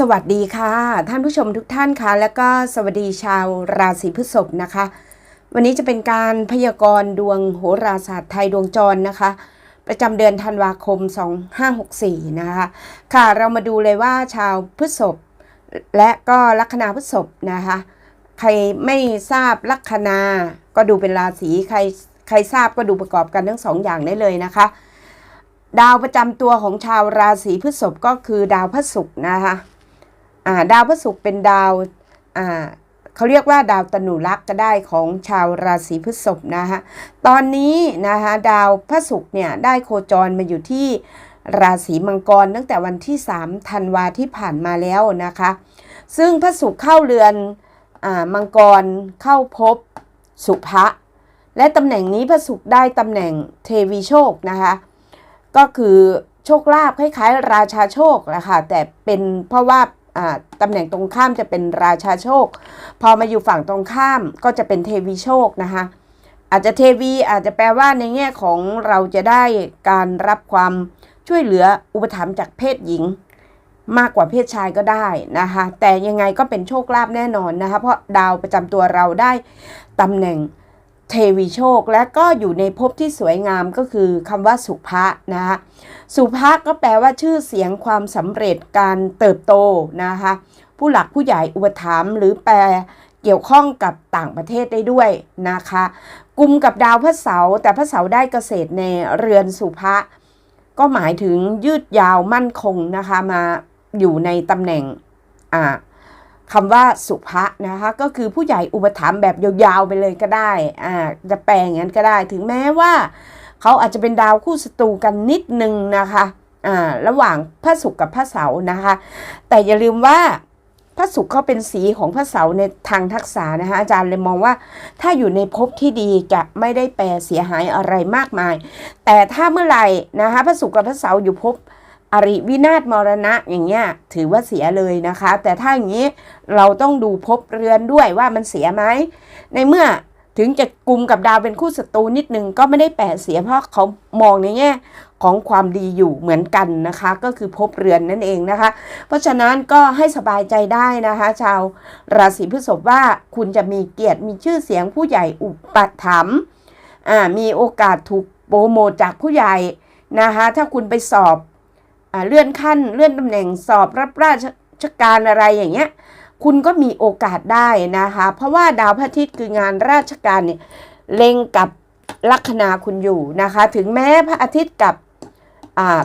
สวัสดีค่ะ ท่านผู้ชมทุกท่านค่ะแล้วก็สวัสดีชาวราศีพฤษภนะคะ วันนี้จะเป็นการพยากรณ์ดวงโหราศาสตร์ไทยดวงจรนะคะ ประจำเดือนธันวาคม 2564 นะคะค่ะเรามาดูเลยว่าชาวพฤษภและก็ลัคนาพฤษภนะคะ ใครไม่ทราบลัคนาก็ดูเป็นราศีใครใครทราบก็ดูประกอบกันทั้งสองอย่างได้เลยนะคะ ดาวประจำตัวของชาวราศีพฤษภก็คือดาวพระศุกร์นะคะ ดาวพระศุกร์เป็นดาวาเขาเรียกว่าดาวตนุรักษ์ก็ได้ของชาวราศีพฤษภนะคะตอนนี้นะคะดาวพระศุกร์เนี่ยได้โคจรมาอยู่ที่ราศีมังกรตั้งแต่วันที่3ธันวาที่ผ่านมาแล้วนะคะ ซึ่งพระศุกร์เข้าเรือนอมังกรเข้าพบสุภะและตำแหน่งนี้พระศุกร์ได้ตำแหน่งเทวีโชคนะคะก็คือโชคลาภคล้ายๆ ราชาโชคแหละค่ะแต่เป็นเพราะว่า ตำแหน่งตรงข้ามจะเป็นราชาโชค พอมาอยู่ฝั่งตรงข้ามก็จะเป็นเทวีโชคนะคะอาจจะเทวีอาจจะแปลว่าในแง่ของเราจะได้การรับความช่วยเหลืออุปถัมภ์จากเพศหญิง มากกว่าเพศชายก็ได้นะคะแต่ยังไงก็เป็นโชคลาภแน่นอนนะคะเพราะดาวประจำตัวเราได้ตำแหน่ง เทวีโชคและก็อยู่ในภพที่สวยงามก็คือคำว่าสุภะนะคะสุภาพก็แปลว่าชื่อเสียงความสำเร็จการเติบโตนะคะผู้หลักผู้ใหญ่อุปถัมภ์หรือแปลเกี่ยวข้องกับต่างประเทศได้ด้วยนะคะกลุ่มกับดาวพระเสาร์แต่พระเสาร์ได้เกษตรในเรือนสุภะก็หมายถึงยืดยาวมั่นคงนะคะมาอยู่ในตำแหน่งอ่า คำว่าสุภะนะคะก็คือผู้ใหญ่อุปถัมภ์แบบยาวๆไปเลยก็ได้อ่าจะแปลอย่างนั้นก็ได้ ถึงแม้ว่า เขาอาจจะเป็นดาวคู่ศัตรูกันนิดนึงนะคะอ่าระหว่างพระศุกร์กับพระเสาร์นะคะ แต่อย่าลืมว่าพระศุกร์เขาเป็นสีของพระเสาร์ในทางทักษะนะคะอาจารย์เลยมองว่า ถ้าอยู่ในภพที่ดีจะไม่ได้แปรเสียหายอะไรมากมาย แต่ถ้าเมื่อไหร่นะคะพระศุกร์กับพระเสาร์อยู่ภพ อริวินาศมรณะอย่างเงี้ยถือว่าเสียเลยนะคะ แต่ถ้าอย่างนี้เราต้องดูภพเรือนด้วยว่ามันเสียไหมในเมื่อถึงจะกลุ่มกับดาวเป็นคู่ศัตรูนิดนึงก็ไม่ได้แปลเสียเพราะเขามองในแง่ของความดีอยู่เหมือนกันนะคะ ก็คือภพเรือนนั่นเองนะคะ เพราะฉะนั้นก็ให้สบายใจได้นะคะ ชาวราศีพฤษภว่าคุณจะมีเกียรติมีชื่อเสียงผู้ใหญ่อุปถัมภ์มีโอกาสถูกโปรโมทจากผู้ใหญ่นะคะ ถ้าคุณไปสอบ เลื่อนขั้น เลื่อนตำแหน่งสอบรับราชการอะไรอย่างเงี้ย คุณก็มีโอกาสได้นะคะ เพราะว่าดาวพระอาทิตย์คืองานราชการเนี่ยเล็งกับลัคนาคุณอยู่นะคะ ถึงแม้พระอาทิตย์กับ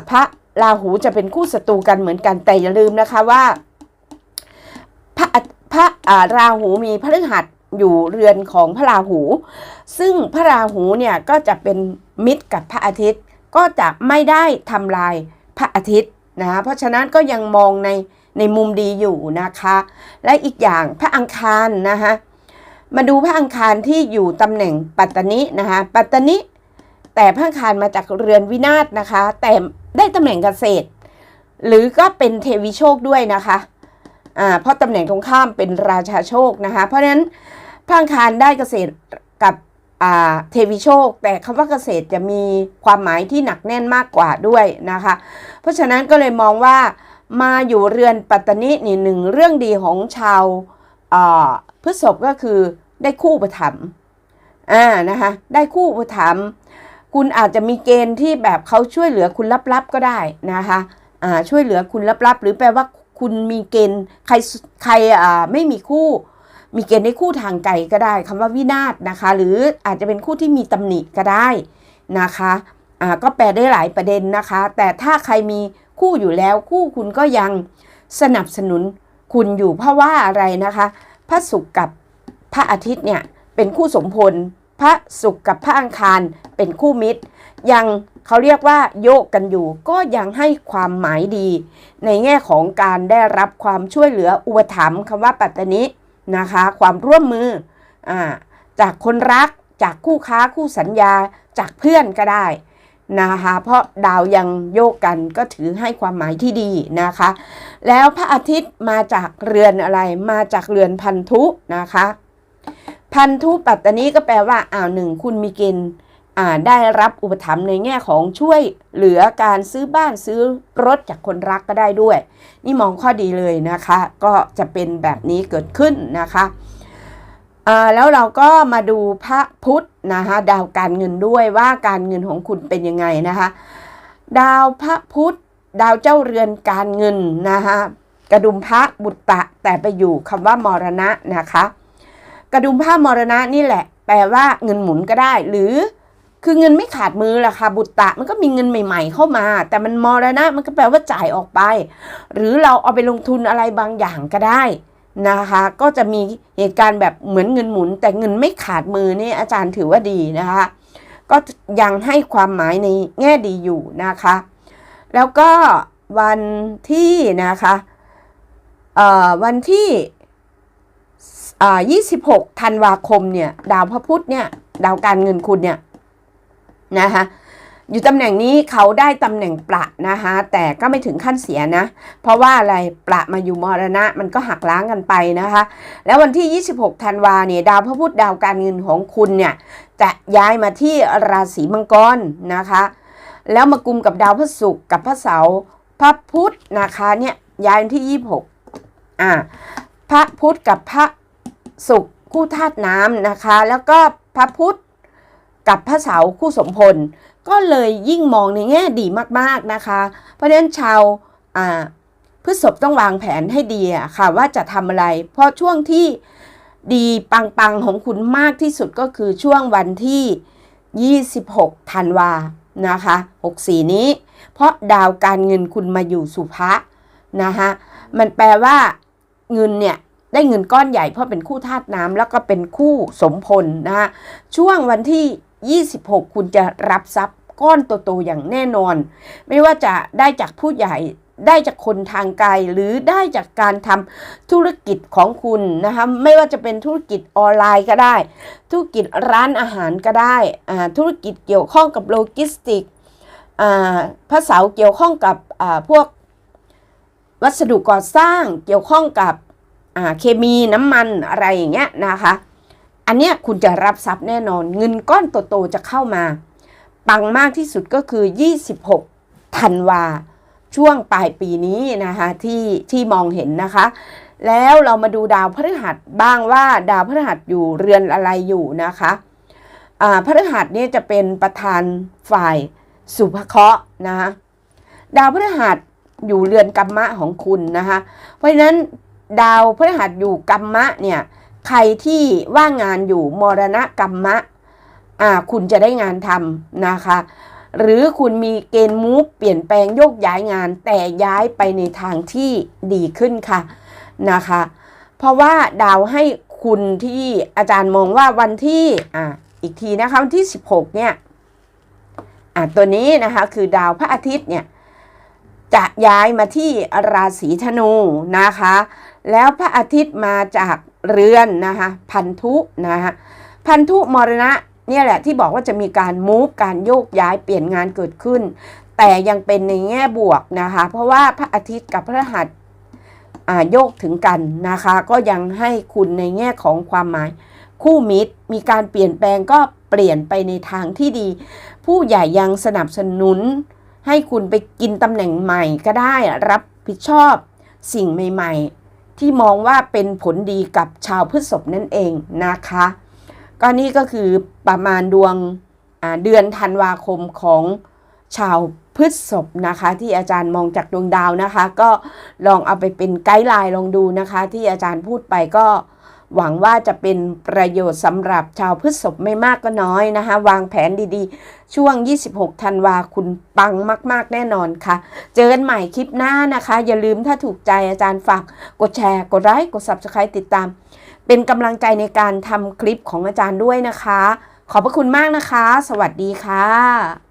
พระราหูจะเป็นคู่ศัตรูกันเหมือนกันแต่อย่าลืมนะคะว่าพระพระราหูมีพฤหัสอยู่เรือนของพระราหู ซึ่งพระราหูเนี่ยก็จะเป็นมิตรกับพระอาทิตย์ก็จะไม่ได้ทำลาย ระอาทิตย์นะเพราะฉะนั้นก็ยังมองในในมุมดีอยู่นะคะ และอีกอย่างพระอังคารนะคะมาดูพระอังคารที่อยู่ตำแหน่งปัตตนินะคะปัตตนิแต่พระอังคารมาจากเรือนวินาศนะคะ แต่ได้ตำแหน่งเกษตร หรือก็เป็นเทวีโชคด้วยนะคะอ่าเพราะตำแหน่งตรงข้ามเป็นราชาโชคนะคะ เพราะฉะนั้นพระอังคารได้เกษตรกับ เทวีโชค แต่คำว่าเกษตรจะมีความหมายที่หนักแน่นมากกว่าด้วยนะคะ เพราะฉะนั้นก็เลยมองว่ามาอยู่เรือนปัตตานีนี่หนึ่งเรื่องดีของชาวพฤษภก็คือได้คู่ประถมอ่านะคะได้คู่ประถมคุณอาจจะมีเกณฑ์ที่แบบเขาช่วยเหลือคุณลับๆก็ได้นะคะอ่าช่วยเหลือคุณลับๆ หรือแปลว่าคุณมีเกณฑ์ใครใครอ่าไม่มีคู่ มีเกณฑ์ได้คู่ทางไกลก็ได้คำว่าวินาศนะคะ หรืออาจจะเป็นคู่ที่มีตำหนิก็ได้นะคะอ่าก็แปลได้หลายประเด็นนะคะ แต่ถ้าใครมีคู่อยู่แล้วคู่คุณก็ยังสนับสนุนคุณอยู่เพราะว่าอะไรนะคะ พระศุกร์กับพระอาทิตย์เนี่ยเป็นคู่สมพลพระศุกร์กับพระอังคารเป็นคู่มิตร ยังเขาเรียกว่าโยกกันอยู่ ก็ยังให้ความหมายดี ในแง่ของการได้รับความช่วยเหลืออุปถัมภ์คำว่าปัตตนิ นะคะ ความร่วมมืออจากคนรักจากคู่ค้าคู่สัญญาจากเพื่อนก็ได้นะคะ เพราะดาวยังโยกกันก็ถือให้ความหมายที่ดีนะคะ แล้วพระอาทิตย์มาจากเรือนอะไรมาจากเรือนพันธุนะคะ พันธุปัตตานีก็แปลว่าอ้าวหนึ่งคุณมีเกณฑ์ ได้รับอุปถัมภ์ในแง่ของช่วยเหลือการซื้อบ้านซื้อรถจากคนรักก็ได้ด้วย นี่มองข้อดีเลยนะคะ ก็จะเป็นแบบนี้เกิดขึ้นนะคะแล้วเราก็มาดูพระพุธนะคะดาวการเงินด้วยว่าการเงินของคุณเป็นยังไงนะคะ ดาวพระพุธดาวเจ้าเรือนการเงินนะคะกระดุมพระบุตตะแต่ไปอยู่คำว่ามรณะนะคะ กระดุมผ้ามรณะนี่แหละ แปลว่าเงินหมุนก็ได้หรือ คือเงินไม่ขาดมือล่ะค่ะบุตตะมันก็มีเงินใหม่ๆ เข้ามา แต่มันมรณะมันก็แปลว่าจ่ายออกไป หรือเราเอาไปลงทุนอะไรบางอย่างก็ได้นะคะ ก็จะมีเหตุการณ์แบบเหมือนเงินหมุน แต่เงินไม่ขาดมือนี่อาจารย์ถือว่าดีนะคะ ก็ยังให้ความหมายในแง่ดีอยู่นะคะ แล้วก็วันที่นะคะเอ่อวันที่อ่า26ธันวาคมเนี่ยดาวพระพุธเนี่ยดาวการเงินคุณเนี่ย นะคะอยู่ตำแหน่งนี้เขาได้ตำแหน่งประนะคะแต่ก็ไม่ถึงขั้นเสียนะ เพราะว่าอะไรประมาอยู่มรณะมันก็หักล้างกันไปนะคะ แล้ววันที่ 26ธันวาเนี่ยดาวพระพุธดาวการเงินของคุณเนี่ยจะย้ายมาที่ราศีมังกรนะคะ แล้วมากุมกับดาวพระศุกร์กับพระเสาร์พระพุธนะคะเนี่ยย้ายวันที่ 26อ่าพระพุธกับพระศุกร์คู่ธาตุน้ำนะคะ แล้วก็พระพุธ กับพระเสาคู่สมพล ก็เลยยิ่งมองในแง่ดีมากๆนะคะ เพราะฉะนั้นชาวอ่าพฤษภต้องวางแผนให้ดีอะค่ะว่าจะทำอะไร เพราะช่วงที่ดีปังๆของคุณมากที่สุดก็คือช่วงวันที่ 26ธันวานะคะ64 นี้ เพราะดาวการเงินคุณมาอยู่สุภะนะคะมันแปลว่าเงินเนี่ยได้เงินก้อนใหญ่เพราะเป็นคู่ธาตุน้ำแล้วก็เป็นคู่สมพลนะคะช่วงวันที่ 26 คุณจะรับทรัพย์ก้อนโตๆอย่างแน่นอน ไม่ว่าจะได้จากผู้ใหญ่ได้จากคนทางไกลหรือได้จากการทำธุรกิจของคุณนะคะไม่ว่าจะเป็นธุรกิจออนไลน์ก็ได้ ธุรกิจร้านอาหารก็ได้อาธุรกิจเกี่ยวข้องกับโลจิสติกอ่าพระเสาเกี่ยวข้องกับพวกวัสดุก่อสร้างเกี่ยวข้องกับเคมีน้ำมันอะไรอย่างเงี้ยนะคะ อันเนี้ยคุณจะรับทรัพย์แน่นอน เงินก้อนโตๆจะเข้ามา ปังมากที่สุดก็คือ 26ธันวาช่วงปลายปีนี้นะคะที่ที่มองเห็นนะคะ แล้วเรามาดูดาวพฤหัสบ้างว่าดาวพฤหัสอยู่เรือนอะไรอยู่นะคะพฤหัสเนี่ยจะเป็นประธานฝ่ายสุภเคราะห์นะคะดาวพฤหัสอยู่เรือนกัมมะของคุณนะคะเพราะฉะนั้นดาวพฤหัสอยู่กัมมะเนี่ย ใครที่ว่างงานอยู่มรณะกัมมะอ่าคุณจะได้งานทำนะคะ หรือคุณมีเกณฑ์มูฟเปลี่ยนแปลงโยกย้ายงาน แต่ย้ายไปในทางที่ดีขึ้นค่ะนะคะ เพราะว่าดาวให้คุณที่อาจารย์มองว่าวันที่อ่าอีกทีนะคะวันที่ 16 เนี่ยอ่าตัวนี้นะคะคือดาวพระอาทิตย์เนี่ยจะย้ายมาที่ราศีธนูนะคะ แล้วพระอาทิตย์มาจาก เรือนนะคะพันธุนะคะพันธุมรณะเนี่ยแหละที่บอกว่าจะมีการมูฟการโยกย้ายเปลี่ยนงานเกิดขึ้น แต่ยังเป็นในแง่บวกนะคะ เพราะว่าพระอาทิตย์กับพระหัสโยกถึงกันนะคะ ก็ยังให้คุณในแง่ของความหมาย คู่มิตรมีการเปลี่ยนแปลงก็เปลี่ยนไปในทางที่ดี ผู้ใหญ่ยังสนับสนุน ให้คุณไปกินตำแหน่งใหม่ก็ได้รับผิดชอบสิ่งใหม่ ๆ ที่มองว่าเป็นผลดีกับชาวพฤษภนั่นเองนะคะ ก็นี่ก็คือประมาณดวงเดือนธันวาคมของชาวพฤษภนะคะ ที่อาจารย์มองจากดวงดาวนะคะ ก็ลองเอาไปเป็นไกด์ไลน์ลองดูนะคะ ที่อาจารย์พูดไปก็ หวังว่าจะเป็นประโยชน์สำหรับชาวพฤษภไม่มากก็น้อยนะคะ วางแผนดีๆ ช่วง 26 ธันวาคุณปังมากๆ แน่นอนค่ะ เจอกันใหม่คลิปหน้านะคะ อย่าลืมถ้าถูกใจอาจารย์ฝาก กดแชร์ กดไลค์ กด Subscribe ติดตาม เป็นกำลังใจในการทำคลิปของอาจารย์ด้วยนะคะ ขอบพระคุณมากนะคะ สวัสดีค่ะ